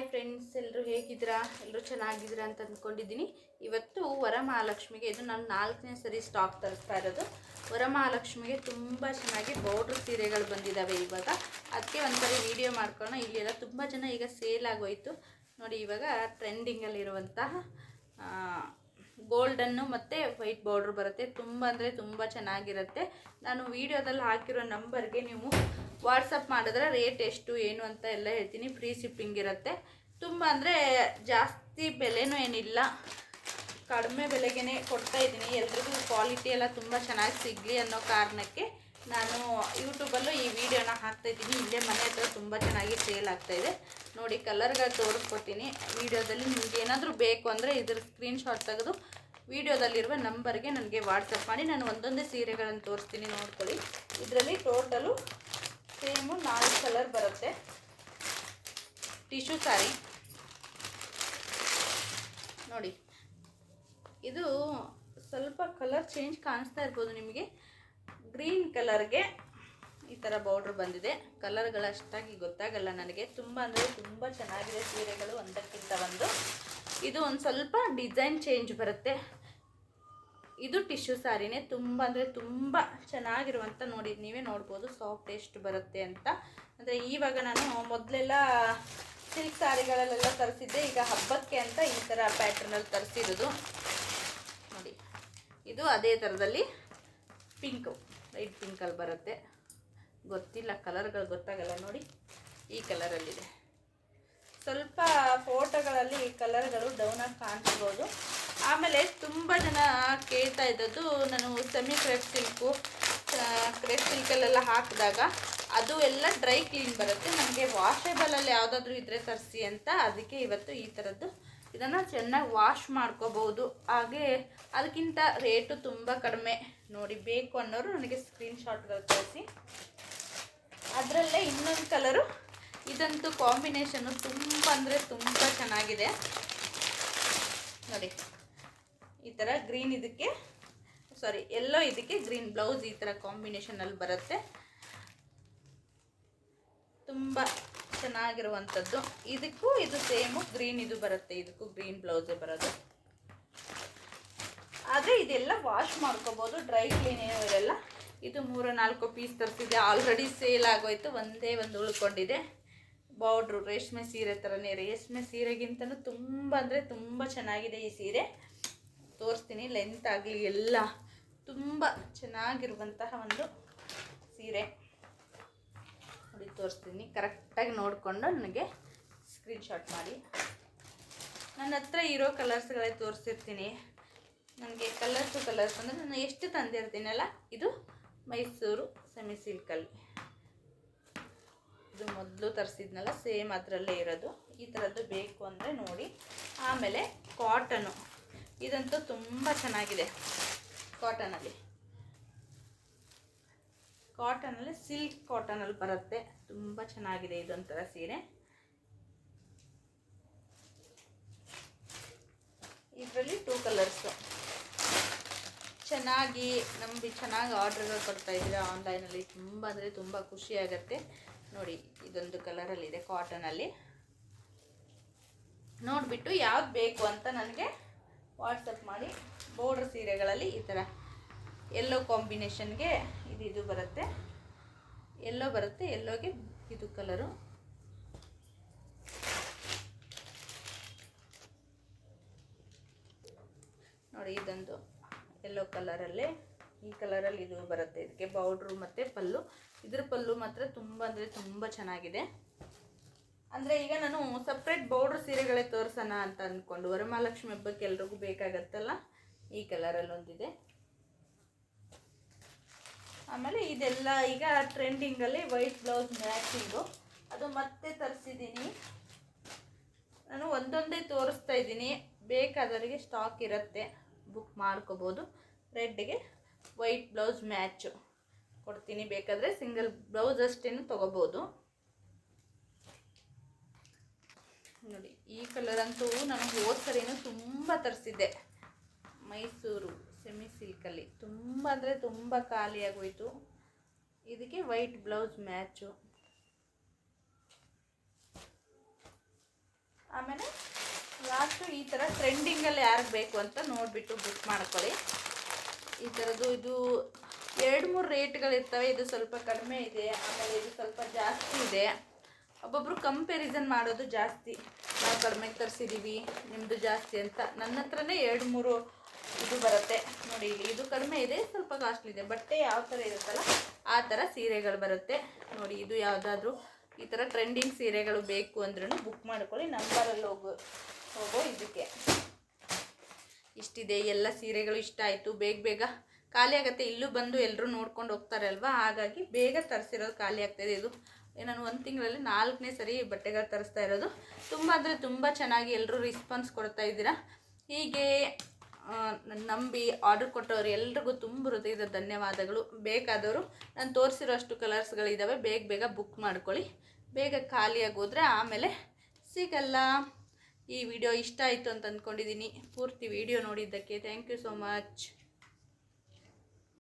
Hi friends ಎಲ್ಲರೂ ಹೇಗಿದ್ದೀರಾ? ಎಲ್ಲರೂ ಚೆನ್ನಾಗಿದ್ದೀರಾ ಅಂತ ಅಂದ್ಕೊಂಡಿದ್ದೀನಿ. ಇವತ್ತು ವರಮಹಾಲಕ್ಷ್ಮಿಗೆ ಇದು ನಾನು ನಾಲ್ಕನೇ ಸರಿ ಸ್ಟಾಕ್ ತರಿಸ್ತಾ ಇರೋದು. ವರಮಹಾಲಕ್ಷ್ಮಿಗೆ ತುಂಬ ಚೆನ್ನಾಗಿ ಬೌಡ್ರ್ ಸೀರೆಗಳು ಬಂದಿದ್ದಾವೆ ಇವಾಗ. ಅದಕ್ಕೆ ಒಂದ್ಸರಿ ವಿಡಿಯೋ ಮಾಡ್ಕೊಳ್ಳೋಣ. ಇಲ್ಲೆಲ್ಲ ತುಂಬ ಜನ ಈಗ ಸೇಲ್ ಆಗೋಯ್ತು. ನೋಡಿ, ಇವಾಗ ಟ್ರೆಂಡಿಂಗಲ್ಲಿರುವಂತಹ ಗೋಲ್ಡನ್ನು ಮತ್ತು ವೈಟ್ ಬಾರ್ಡ್ರ್ ಬರುತ್ತೆ. ತುಂಬ ಅಂದರೆ ತುಂಬ ಚೆನ್ನಾಗಿರುತ್ತೆ. ನಾನು ವೀಡಿಯೋದಲ್ಲಿ ಹಾಕಿರೋ ನಂಬರ್ಗೆ ನೀವು ವಾಟ್ಸಪ್ ಮಾಡಿದ್ರೆ ರೇಟ್ ಎಷ್ಟು, ಏನು ಅಂತ ಎಲ್ಲ ಹೇಳ್ತೀನಿ. ಫ್ರೀ ಶಿಪ್ಪಿಂಗ್ ಇರುತ್ತೆ. ತುಂಬ ಅಂದರೆ ಜಾಸ್ತಿ ಬೆಲೆನೂ ಏನಿಲ್ಲ. ಕಡಿಮೆ ಬೆಲೆಗೇ ಕೊಡ್ತಾ ಇದ್ದೀನಿ. ಎಲ್ರಿಗೂ ಕ್ವಾಲಿಟಿ ಎಲ್ಲ ತುಂಬ ಚೆನ್ನಾಗಿ ಸಿಗಲಿ ಅನ್ನೋ ಕಾರಣಕ್ಕೆ ನಾನು ಯೂಟ್ಯೂಬಲ್ಲೂ ಈ ವಿಡಿಯೋನ ಹಾಕ್ತಾ ಇದ್ದೀನಿ. ಇಲ್ಲೇ ಮನೆ ಹತ್ರ ತುಂಬ ಚೆನ್ನಾಗಿ ಸೇಲ್ ಆಗ್ತಾ ಇದೆ. ನೋಡಿ ಕಲರ್ಗಳು ತೋರಿಸ್ಕೊಡ್ತೀನಿ. ವಿಡಿಯೋದಲ್ಲಿ ನಿಮ್ಗೆ ಏನಾದರೂ ಬೇಕು ಅಂದರೆ ಇದ್ರ ಸ್ಕ್ರೀನ್ಶಾಟ್ ತೆಗೆದು ವೀಡಿಯೋದಲ್ಲಿರುವ ನಂಬರ್ಗೆ ನನಗೆ ವಾಟ್ಸಪ್ ಮಾಡಿ. ನಾನು ಒಂದೊಂದೇ ಸೀರೆಗಳನ್ನು ತೋರಿಸ್ತೀನಿ, ನೋಡ್ಕೊಳ್ಳಿ. ಇದರಲ್ಲಿ ಟೋಟಲು ಸೇಮು ನಾಲ್ಕು ಕಲರ್ ಬರುತ್ತೆ. ಟಿಶ್ಯೂ ಸಾರಿ. ನೋಡಿ, ಇದು ಸ್ವಲ್ಪ ಕಲರ್ ಚೇಂಜ್ ಕಾಣಿಸ್ತಾ ಇರ್ಬೋದು ನಿಮಗೆ. ಗ್ರೀನ್ ಕಲರ್ಗೆ ಈ ಥರ ಬೌಡ್ರ್ ಬಂದಿದೆ. ಕಲರ್ಗಳು ಅಷ್ಟಾಗಿ ಗೊತ್ತಾಗಲ್ಲ ನನಗೆ. ತುಂಬ ಅಂದರೆ ತುಂಬ ಚೆನ್ನಾಗಿದೆ ಸೀರೆಗಳು ಒಂದಕ್ಕಿಂತ ಒಂದು. ಇದು ಒಂದು ಸ್ವಲ್ಪ ಡಿಸೈನ್ ಚೇಂಜ್ ಬರುತ್ತೆ. ಇದು ಟಿಶ್ಯೂ ಸಾರಿನೇ ತುಂಬ ಅಂದರೆ ತುಂಬ ಚೆನ್ನಾಗಿರುವಂಥ ನೋಡಿ, ನೀವೇ ನೋಡ್ಬೋದು ಸಾಫ್ಟ್ ಎಷ್ಟು ಬರುತ್ತೆ ಅಂತ. ಅಂದರೆ ಈವಾಗ ನಾನು ಮೊದಲೆಲ್ಲ ಸಿಲ್ಕ್ ಸಾರಿಗಳಲ್ಲೆಲ್ಲ ತರಿಸಿದ್ದೆ, ಈಗ ಹಬ್ಬಕ್ಕೆ ಅಂತ ಈ ಥರ ಪ್ಯಾಟ್ರನಲ್ಲಿ ತರಿಸಿರೋದು. ನೋಡಿ, ಇದು ಅದೇ ಥರದಲ್ಲಿ ಪಿಂಕು ಲೈಟ್ ಪಿಂಕಲ್ಲಿ ಬರುತ್ತೆ. ಗೊತ್ತಿಲ್ಲ ಕಲರ್ಗಳು ಗೊತ್ತಾಗಲ್ಲ ನೋಡಿ, ಈ ಕಲರಲ್ಲಿದೆ ಸ್ವಲ್ಪ ಫೋಟೋಗಳಲ್ಲಿ ಈ ಕಲರ್ಗಳು ಡೌನಾಗಿ ಕಾಣಿಸ್ಬೋದು. ಆಮೇಲೆ ತುಂಬ ಜನ ಕೇಳ್ತಾ ಇದ್ದದ್ದು ನಾನು ಸೆಮಿ ಕ್ರೆಪ್ ಸಿಲ್ಕು ಕ್ರೆಪ್ ಸಿಲ್ಕಲ್ಲೆಲ್ಲ ಹಾಕಿದಾಗ ಅದು ಎಲ್ಲ ಡ್ರೈ ಕ್ಲೀನ್ ಬರುತ್ತೆ. ನನಗೆ ವಾಷೇಬಲಲ್ಲಿ ಯಾವುದಾದ್ರೂ ಇದ್ದರೆ ತರಿಸಿ ಅಂತ ಅದಕ್ಕೆ ಇವತ್ತು ಈ ಥರದ್ದು ಇದನ್ನು ಚೆನ್ನಾಗಿ ವಾಶ್ ಮಾಡ್ಕೋಬೋದು ಹಾಗೆ ಅದಕ್ಕಿಂತ ರೇಟು ತುಂಬ ಕಡಿಮೆ ನೋಡಿ ಬೇಕು ಅನ್ನೋರು ನನಗೆ ಸ್ಕ್ರೀನ್ಶಾಟ್ಗಳು ಕಳಿಸಿ ಅದರಲ್ಲೇ ಇನ್ನೊಂದು ಕಲರು ಇದಂತೂ ಕಾಂಬಿನೇಷನ್ನು ತುಂಬ ಅಂದರೆ ತುಂಬ ಚೆನ್ನಾಗಿದೆ. ನೋಡಿ. ಥರ ಗ್ರೀನ್ ಇದಕ್ಕೆ ಸಾರಿ ಎಲ್ಲೋ ಇದಕ್ಕೆ ಗ್ರೀನ್ ಬ್ಲೌಸ್ ಈ ಥರ ಕಾಂಬಿನೇಷನಲ್ಲಿ ಬರುತ್ತೆ. ತುಂಬ ಚೆನ್ನಾಗಿರುವಂಥದ್ದು ಇದಕ್ಕೂ ಇದು ಸೇಮು ಗ್ರೀನ್ ಇದು ಬರುತ್ತೆ, ಇದಕ್ಕೂ ಗ್ರೀನ್ ಬ್ಲೌಸೇ ಬರೋದು. ಆದರೆ ಇದೆಲ್ಲ ವಾಶ್ ಮಾಡ್ಕೋಬೋದು ಡ್ರೈ ಕ್ಲೀನ್ ಏನೂ ಇದು ಮೂರು ನಾಲ್ಕು ಪೀಸ್ ತರಿಸಿದೆ ಆಲ್ರೆಡಿ ಸೇಲ್ ಆಗೋಯ್ತು, ಒಂದೇ ಒಂದು ಉಳ್ಕೊಂಡಿದೆ. ಬಾರ್ಡ್ರು ರೇಷ್ಮೆ ಸೀರೆ ಥರನೇ ರೇಷ್ಮೆ ಸೀರೆಗಿಂತಲೂ ತುಂಬ ಅಂದರೆ ತುಂಬ ಚೆನ್ನಾಗಿದೆ ಈ ಸೀರೆ. ತೋರಿಸ್ತೀನಿ. ಲೆಂತ್ ಆಗಲಿ ಎಲ್ಲ ತುಂಬ ಚೆನ್ನಾಗಿರುವಂತಹ ಒಂದು ಸೀರೆ ನೋಡಿ, ತೋರಿಸ್ತೀನಿ. ಕರೆಕ್ಟಾಗಿ ನೋಡಿಕೊಂಡು ನನಗೆ ಸ್ಕ್ರೀನ್ಶಾಟ್ ಮಾಡಿ. ನನ್ನ ಹತ್ರ ಇರೋ ಕಲರ್ಸ್ಗಳೇ ತೋರಿಸಿರ್ತೀನಿ. ನನಗೆ ಕಲರ್ಸು ಕಲರ್ಸ್ ಅಂದರೆ ನಾನು ಎಷ್ಟು ತಂದಿರ್ತೀನಲ್ಲ, ಇದು ಮೈಸೂರು ಸೆಮಿ ಸಿಲ್ಕಲ್ಲಿ ಇದು ಮೊದಲು ತರಿಸಿದ್ನಲ್ಲ ಸೇಮ್ ಅದರಲ್ಲೇ ಇರೋದು. ಈ ಥರದ್ದು ಬೇಕು ಅಂದರೆ ನೋಡಿ. ಆಮೇಲೆ ಕಾಟನು ಇದಂತೂ ತುಂಬ ಚೆನ್ನಾಗಿದೆ ಕಾಟನಲ್ಲಿ. ಕಾಟನಲ್ಲಿ ಸಿಲ್ಕ್ ಕಾಟನಲ್ಲಿ ಬರುತ್ತೆ. ತುಂಬ ಚೆನ್ನಾಗಿದೆ ಇದೊಂಥರ ಸೀರೆ. ಇದರಲ್ಲಿ ಟೂ ಕಲರ್ಸು ಚೆನ್ನಾಗಿ ನಂಬಿ ಚೆನ್ನಾಗಿ ಆರ್ಡ್ರ್ಗಳು ಕೊಡ್ತಾ ಇದ್ದೀರಾ ಆನ್ಲೈನಲ್ಲಿ. ತುಂಬ ಅಂದರೆ ತುಂಬ ಖುಷಿ ಆಗುತ್ತೆ. ನೋಡಿ, ಇದೊಂದು ಕಲರಲ್ಲಿದೆ ಕಾಟನಲ್ಲಿ. ನೋಡಿಬಿಟ್ಟು ಯಾವ್ದು ಬೇಕು ಅಂತ ನನಗೆ ವಾಟ್ಸಪ್ ಮಾಡಿ ಬೋರ್ಡ್ರ್ ಸೀರೆಗಳಲ್ಲಿ ಈ ಥರ ಎಲ್ಲೋ ಕಾಂಬಿನೇಷನ್ಗೆ ಇದು ಇದು ಬರುತ್ತೆ. ಎಲ್ಲೋ ಬರುತ್ತೆ ಎಲ್ಲೋಗೆ ಇದು ಕಲರು ನೋಡಿ ಇದೊಂದು ಎಲ್ಲೋ ಕಲರಲ್ಲಿ ಈ ಕಲರಲ್ಲಿ ಇದು ಬರುತ್ತೆ. ಇದಕ್ಕೆ ಬೌಡ್ರು ಮತ್ತು ಪಲ್ಲು. ಇದ್ರ ಪಲ್ಲು ಮಾತ್ರ ತುಂಬ ಅಂದರೆ ತುಂಬ ಚೆನ್ನಾಗಿದೆ. ಅಂದರೆ ಈಗ ನಾನು ಸಪ್ರೇಟ್ ಬೌಡ್ರ್ ಸೀರೆಗಳೇ ತೋರಿಸೋಣ ಅಂತ ಅಂದ್ಕೊಂಡು ವರಮಹಾಲಕ್ಷ್ಮಿ ಹಬ್ಬಕ್ಕೆ ಎಲ್ರಿಗೂ ಬೇಕಾಗತ್ತಲ್ಲ? ಈ ಕಲರಲ್ಲಿ ಒಂದಿದೆ. ಆಮೇಲೆ ಇದೆಲ್ಲ ಈಗ ಟ್ರೆಂಡಿಂಗಲ್ಲಿ ವೈಟ್ ಬ್ಲೌಸ್ ಮ್ಯಾಚಿಂಗು ಅದು ಮತ್ತೆ ತರಿಸಿದ್ದೀನಿ ನಾನು ಒಂದೊಂದೇ ತೋರಿಸ್ತಾ ಇದ್ದೀನಿ. ಬೇಕಾದವರಿಗೆ ಸ್ಟಾಕ್ ಇರುತ್ತೆ. ಬುಕ್ ಮಾಡ್ಕೋಬೋದು. ರೆಡ್ಗೆ ವೈಟ್ ಬ್ಲೌಸ್ ಮ್ಯಾಚು ಕೊಡ್ತೀನಿ. ಬೇಕಾದರೆ ಸಿಂಗಲ್ ಬ್ಲೌಸ್ ಅಷ್ಟೇನು ತೊಗೋಬೋದು. ನೋಡಿ, ಈ ಕಲರ್ ಅಂತೂ ನಾನು ಹೋದ ಸರಿನೂ ತುಂಬ ತರಿಸಿದ್ದೆ. ಮೈಸೂರು ಸೆಮಿ ಸಿಲ್ಕಲ್ಲಿ ತುಂಬ ಅಂದರೆ ತುಂಬ ಖಾಲಿಯಾಗೋಯಿತು. ಇದಕ್ಕೆ ವೈಟ್ ಬ್ಲೌಸ್ ಮ್ಯಾಚು ಆಮೇಲೆ ಲಾಸ್ಟು ಈ ಥರ ಟ್ರೆಂಡಿಂಗಲ್ಲಿ ಯಾರಿಗೆ ಬೇಕು ಅಂತ ನೋಡಿಬಿಟ್ಟು ಬುಕ್ ಮಾಡ್ಕೊಳ್ಳಿ. ಈ ಥರದ್ದು ಇದು ಎರಡು ಮೂರು ರೇಟ್ಗಳಿರ್ತವೆ ಇದು ಸ್ವಲ್ಪ ಕಡಿಮೆ ಇದೆ, ಆಮೇಲೆ ಇದು ಸ್ವಲ್ಪ ಜಾಸ್ತಿ ಇದೆ. ಒಬ್ಬೊಬ್ಬರು ಕಂಪ್ಯಾರಿಸನ್ ಮಾಡೋದು ಜಾಸ್ತಿ. ನಾವು ಕಡಿಮೆ ತರಿಸಿದ್ದೀವಿ ನಿಮ್ಮದು ಜಾಸ್ತಿ ಅಂತ. ನನ್ನ ಹತ್ರನೇ ಎರಡು, ಮೂರು ಇದು ಬರುತ್ತೆ. ನೋಡಿ, ಇಲ್ಲಿ ಇದು ಕಡಿಮೆ ಇದೆ, ಸ್ವಲ್ಪ ಕಾಸ್ಟ್ಲಿ ಇದೆ. ಬಟ್ಟೆ ಯಾವ ಥರ ಇರುತ್ತಲ್ಲ, ಆ ಥರ ಸೀರೆಗಳು ಬರುತ್ತೆ. ನೋಡಿ, ಇದು ಯಾವುದಾದ್ರೂ ಈ ಥರ ಟ್ರೆಂಡಿಂಗ್ ಸೀರೆಗಳು ಬೇಕು ಅಂದ್ರೂ ಬುಕ್ ಮಾಡ್ಕೊಳ್ಳಿ ನಂಬರಲ್ಲಿ ಹೋಗೋ ಹೋಗೋ ಇದಕ್ಕೆ. ಇಷ್ಟಿದೆ, ಎಲ್ಲ ಸೀರೆಗಳು ಇಷ್ಟ ಆಯಿತು. ಬೇಗ ಬೇಗ ಖಾಲಿ ಆಗುತ್ತೆ. ಇಲ್ಲೂ ಬಂದು ಎಲ್ಲರೂ ನೋಡ್ಕೊಂಡು ಹೋಗ್ತಾರೆ ಹಾಗಾಗಿ ಬೇಗ ತರಿಸಿರೋದು ಖಾಲಿ ಆಗ್ತಾಯಿದೆ ಇದು ನಾನು ಒಂದು ತಿಂಗಳಲ್ಲಿ ನಾಲ್ಕನೇ ಸರಿ ಬಟ್ಟೆಗಳು ತರಿಸ್ತಾ ಇರೋದು. ತುಂಬ ಅಂದರೆ ತುಂಬ ಚೆನ್ನಾಗಿ ಎಲ್ಲರೂ ರಿಸ್ಪಾನ್ಸ್ ಕೊಡ್ತಾ ಇದ್ದೀರಾ. ಹೀಗೆ ನಂಬಿ ಆರ್ಡರ್ ಕೊಟ್ಟವ್ರು ಎಲ್ರಿಗೂ ತುಂಬ ಹೃದಯದ ಧನ್ಯವಾದಗಳು. ಬೇಕಾದವರು ನಾನು ತೋರಿಸಿರೋ ಅಷ್ಟು ಕಲರ್ಸ್ಗಳಿದ್ದಾವೆ ಬೇಗ ಬೇಗ ಬುಕ್ ಮಾಡ್ಕೊಳ್ಳಿ. ಬೇಗ ಖಾಲಿಯಾಗಿ ಹೋದರೆ ಆಮೇಲೆ ಸಿಗಲ್ಲ. ಈ ವಿಡಿಯೋ ಇಷ್ಟ ಆಯಿತು ಅಂತ ಅಂದ್ಕೊಂಡಿದ್ದೀನಿ ಪೂರ್ತಿ ವಿಡಿಯೋ ನೋಡಿದ್ದಕ್ಕೆ ಥ್ಯಾಂಕ್ ಯು ಸೋ ಮಚ್